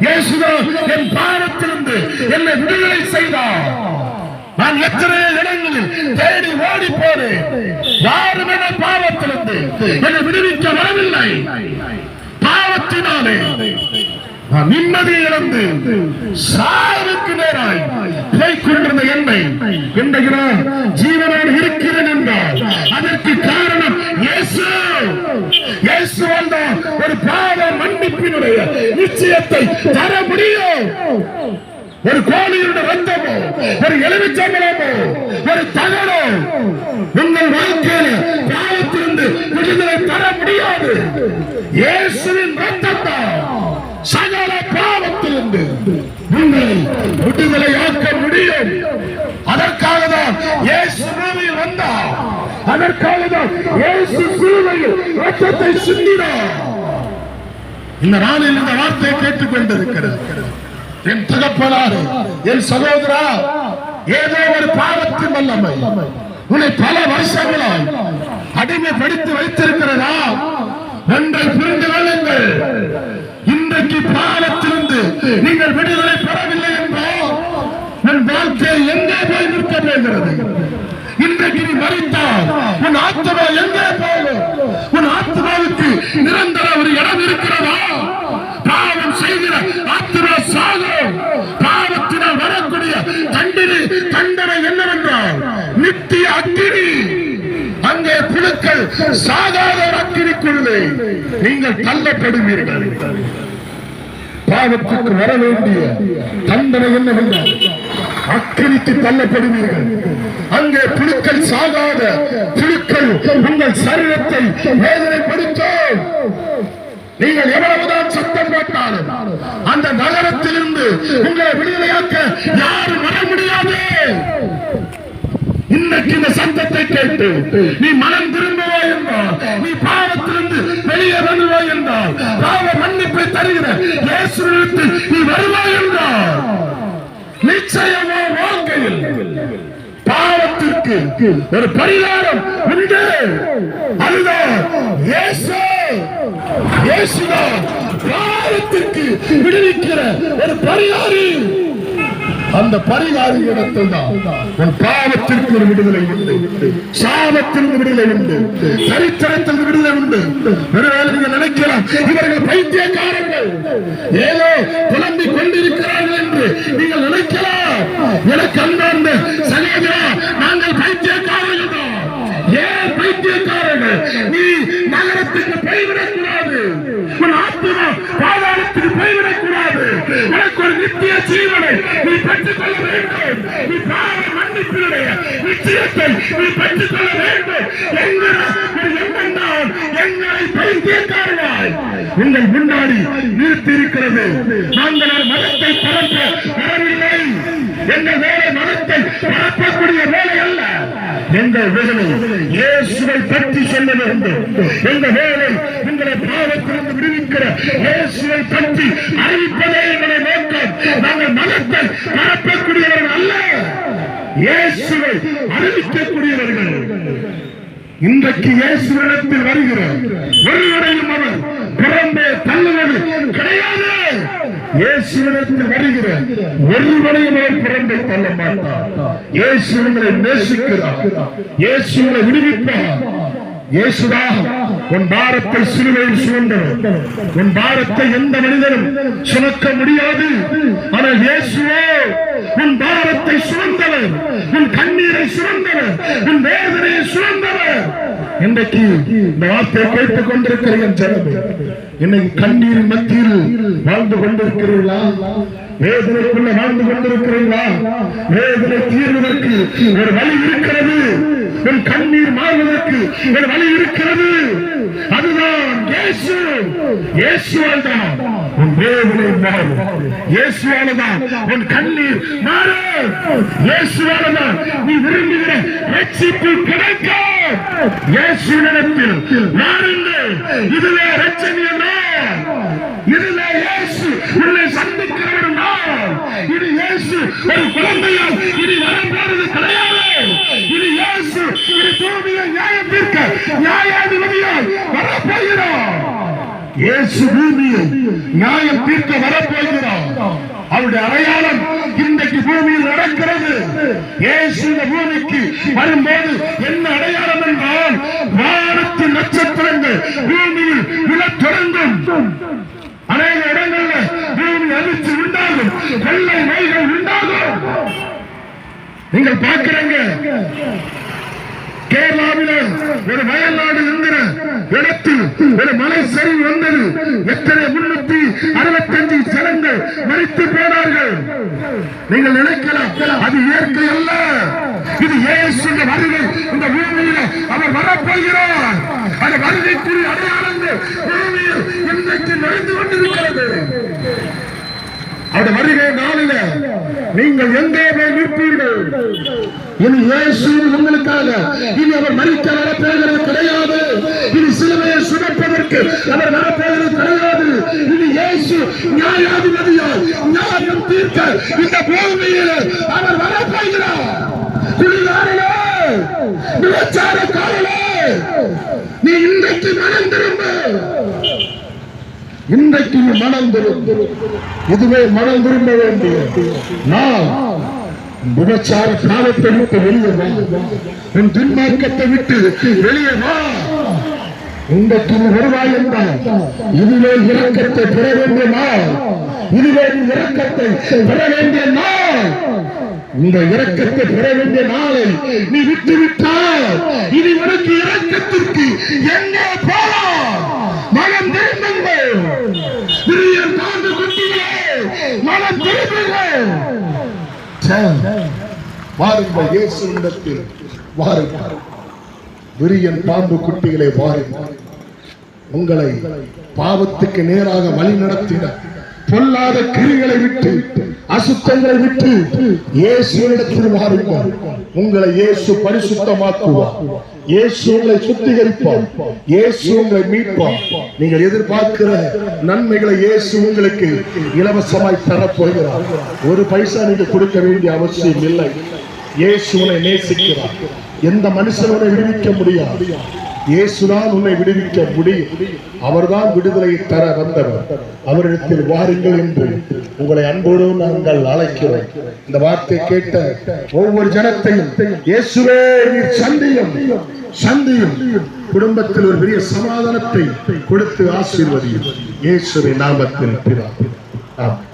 இயேசுதான் என் பாரத்திலிருந்து என்னை விடுதலை செய்தார் நான் எத்தனை இடங்களில் தேடி ஓடி போனேன் யாரும் என பாவத்திலிருந்து என்னை விடுவிக்க வரவில்லை. பாவத்தினாலே நான் நிம்மதி இழந்து சாவுக்கு நேராய் போய்க் கொண்டிருந்த என்னை இன்றைக்கு நான் ஜீவனோடு இருக்கிறேன் என்றால் அதற்கு காரணம் இயேசு. இயேசு வந்த ஒரு பாவ மன்னிப்பினுடைய நிச்சயத்தை தர முடியும். ஒரு கோழியுடைய ரத்தமோ ஒரு எலுமிச்சம்பளமோ ஒரு தகடோ உங்கள் வாழ்க்கையில பாவத்திலிருந்து விடுதலை தர முடியாது. இயேசுவின் ரத்தத்தால் சகல பாவத்திலிருந்து உங்களை விடுதலையாக்க முடியும். அதற்காக தான் இயேசு பூமியில் வந்தார். அதற்காக தான் இயேசு சிலுவையில் ரத்தத்தை சிந்தினார். இந்த நாளில் இந்த வார்த்தையை கேட்டுக் கொண்டிருக்கிறது என் தகப்பனாரே என் சகோதரா ஏதோ ஒரு பாவத்தின் வல்லமை. உன்னை பல வருஷங்களாய் அடிமைப்படுத்தி வைத்திருக்கிறதா? ஒன்றை புரிந்து கொள்ளுங்கள். இன்றைக்கு பாவத்திலிருந்து நீங்கள் விடுதலை பெறவில்லை என்றால் உன் வாழ்க்கை எங்கே போய் நிற்க போகிறது? இன்றைக்கு நீ மறித்தால் உன் ஆத்மா எங்கே போகும்? சாகாத அக்கினிக்குள்ளே நீங்கள் தள்ளப்படுவீர்கள். பாவத்துக்கு வர வேண்டிய தண்டனை என்னவென்றால் அக்கினிக்கு தள்ளப்படுவீர்கள். அங்கே புழுக்கள் சாகாத புழுக்கள் உங்கள் சரீரத்தை வேதனைப்படுத்தும். நீங்கள் எவ்வளவுதான் சத்தம் போட்டாலும் அந்த நகரத்திலிருந்து உங்களை விடுதலையாக்க யாரும் வர முடியாது. இன்னைக்கு இந்த சத்தத்தை கேட்டு நீ மனம் திரும்புவாய் என்றால் நீ பாவத்திலிருந்து வெளியே வருவாய் என்றால் பாவ மன்னிப்பை தருகிற இயேசுவிடத்தில் நீ வருவாய் என்றால் நிச்சயமா வாழ்க்கையில் பாவத்திற்கு ஒரு பரிகாரம் உண்டு. அதுதான் இயேசு. இயேசுதான் பாவத்திற்கு விடுவிக்கிற ஒரு பரிகாரி. அந்த பரிகாரி இடத்தில் தான். உன் பாவத்திற்கு ஒரு விடுதலை உண்டு. சாபத்திற்கு விடுதலை உண்டு. சரித்திரத்திற்கு விடுதலை உண்டு. ஒருவேளை நீங்க நினைக்கலாம் இவர்கள் பைத்தியக்காரர்கள். ஏதோ புலம்பிக் கொண்டிருக்கிறார்கள் என்று நீங்கள் நினைக்கலாம். எனக்கு அன்பார்ந்த சகோதரா நாங்கள் பைத்தியக்காரர்கள் தான் ஏன் பைத்தியக்காரர்கள்? நீ நகரத்துக்கு போய்விடக்கூடாது. உன் ஆத்மா உனக்கு ஒரு நித்திய ஜீவனை நீ பெற்றுக் கொள்ள வேண்டும். நீ பாவ மன்னிப்பினுடைய நிச்சயத்தை நீ பெற்றுக் கொள்ள வேண்டும் என்கிற ஒரு எங்களை பைத்தியக்காரனாய் உங்கள் முன்னாடி நிறுத்தி இருக்கிறது நாங்கள் ஒரு மதத்தை பரப்ப வரவில்லை. எங்கள் வேலை மதத்தை பரப்பக்கூடிய வேலை அல்ல. எங்கள் வேலை இயேசுவை பற்றி சொல்ல வேண்டும். எங்கள் வேலை உங்களை பாவத்திலிருந்து விடுவிக்கிற இயேசுவை பற்றி அறிவிப்பதே எங்களை நோக்கம். நாங்கள் மனத்தை பரப்பக்கூடியவர்கள் அல்ல. இயேசுவை அறிவிக்கக்கூடியவர்கள். இன்றைக்கு இயேசுவிடத்தில் வருகிற ஒருவரையும் அவர் புறம்பே தள்ளுவது கிடையாது. இயேசுவிடத்தில் வருகிற ஒருவரையும் அவர் பிறந்து தள்ள மாட்டார். இயேசு நேசிக்கிறார். இயேசு விடுவிப்பார். இயேசுதாக உன் பாரத்தை சிலுவையில் சுமந்தவர் உன் பாரத்தை எந்த மனிதனும் சுமக்க முடியாது. ஆனால் இயேசுவோ உன் பாரத்தை சுமந்தவர் உன் கண்ணீரை சுமந்தவர் உன் வேதனையை சுமந்தவர் இன்றைக்கு இந்த வார்த்தையை கேட்டுக் கொண்டிருக்கிற என் ஜனமே. இன்னைக்கு கண்ணீர் மத்தியில் வாழ்ந்து கொண்டிருக்கிறீர்களா? வேதனைக்குள்ள வாழ்ந்து கொண்டிருக்கிறீர்களா? வேதனை தீர்வதற்கு ஒரு வழி இருக்கிறது. என் கண்ணீர் மாறுவதற்கு ஒரு வழி இருக்கிறது. அதுதான் இயேசு. இயேசுவால் தான் உன் வேதனை மாறும். இயேசுவால தான் உன் கண்ணீர் மாறும். இயேசுவால தான் நீ விரும்புகிற ரட்சிப்பு கிடைக்கும். இயேசுவினிடத்தில் நாருங்கள் இதுவே ரட்சணிய இதுவே இயேசு உன்னை சந்திக்கிறவர் நான். இது இயேசு ஒரு குழந்தையால் இனி வரப்போறது கிடையாது. இது இயேசு இது தூமியை நியாயம் தீர்க்க நியாயாதிபதியால் வரப்போகிறோம் இயேசு பூமியை நியாயம் தீர்க்க வரப்போகிறோம் அவருடைய அடையாளம் இன்றைக்கு பூமியில் நடக்கிறது. இயேசு இந்த பூமிக்கு வரும்போது என்ன அடையாளம் என்றால் வானத்து நட்சத்திரங்கள் பூமியில் விழத் தொடங்கும். அநேக இடங்கள்ல பூமி அதிர்ச்சி உண்டாகும். வெள்ளை நோய்கள் உண்டாகும். நீங்கள் பார்க்கிறீங்க ஒரு வயநாடு என்கிற இடத்தில் ஒரு மலை சரிவு வந்தது. எத்தனை முன்னூத்தி அறுபத்தஞ்சு ஜனங்கள் மறித்து போனார்கள். நீங்கள் நினைக்கலாம் அது இயற்கை அல்ல. இது இயேசுவின் வருகை. இந்த பூமியில அவர் வரப்போகிறார். அந்த வருகைக்குரிய அடையாளங்கள் பூமியில் இன்றைக்கு நடந்து கொண்டிருக்கிறது. அது வருகிற நாளில நீங்கள் எங்கே போய் நிற்பீர்கள்? இனி இயேசு உங்களுக்காக இனி அவர் மறிக்க வரப்போகிறது கிடையாது. இனி சிலுவையை சுமப்பதற்கு அவர் வரப்போகிறது கிடையாது. இனி இயேசு நியாயாதிபதியால் நியாயம் தீர்க்க இந்த பூமியில் அவர் வரப்போகிறார். குடிகாரனே விபச்சாரக்காரனே நீ இன்றைக்கு மனம் திரும்ப. இன்றைக்கு நீ மனம் திரும்ப இதுவே மனம் திரும்ப வேண்டிய நான் விபச்சார காலத்தை விட்டு வெளியே வா. உன் துன்மார்க்கத்தை விட்டு வெளியே வா. இன்றைக்கு வருவாய் என்றால் இதுவே இறக்கத்தை பெற வேண்டிய நாள். இதுவே நீ பெற வேண்டிய நாள். இந்த இறக்கத்தை பெற வேண்டிய நாளை நீ விட்டு விட்டால் இனி உனக்கு இறக்கத்திற்கு எங்கே போலாம்? மனம் திரும்புங்கள். பிரியர் தாண்டு குட்டிகளே மனம் திரும்புங்கள். வாருங்கள் இயேசு இடத்தில் வாருங்கள். விரியன் பாம்பு குட்டிகளை வாருங்கள். உங்களை பாவத்துக்கு நேராக வழி நடத்தினார் பொல்லாத கிரிகளை விட்டு அசுத்தங்களை விட்டு இயேசுவிடத்தில் வாருங்கள் உங்களை இயேசு பரிசுத்தமாக்குவார். இயேசு உங்களை சுத்திகரிப்பார். இயேசு உங்களை மீட்பார். நீங்கள் எதிர்பார்க்கிற நன்மைகளை இயேசு உங்களுக்கு இலவசமாய் தரப்போகிறார் ஒரு பைசா நீங்க கொடுக்க வேண்டிய அவசியம் இல்லை. இயேசு உன்னை நேசிக்கிறார். எந்த மனுஷனை விடுவிக்க முடியாது. இயேசுதான் உன்னை விடுவிக்க முடியும். அவர்தான் விடுதலை தர வந்தவர். அவரிடத்தில் வாருங்கள் என்று உங்களை அன்போடு நாங்கள் அழைக்கிறோம். இந்த வார்த்தை கேட்ட ஒவ்வொரு ஜனத்தையும் இயேசுவே நீர் சந்தியும் சந்தியும். குடும்பத்தில் ஒரு பெரிய சமாதானத்தை கொடுத்து ஆசீர்வதியும். இயேசுவை நாமத்தில் பிதா ஆமாம்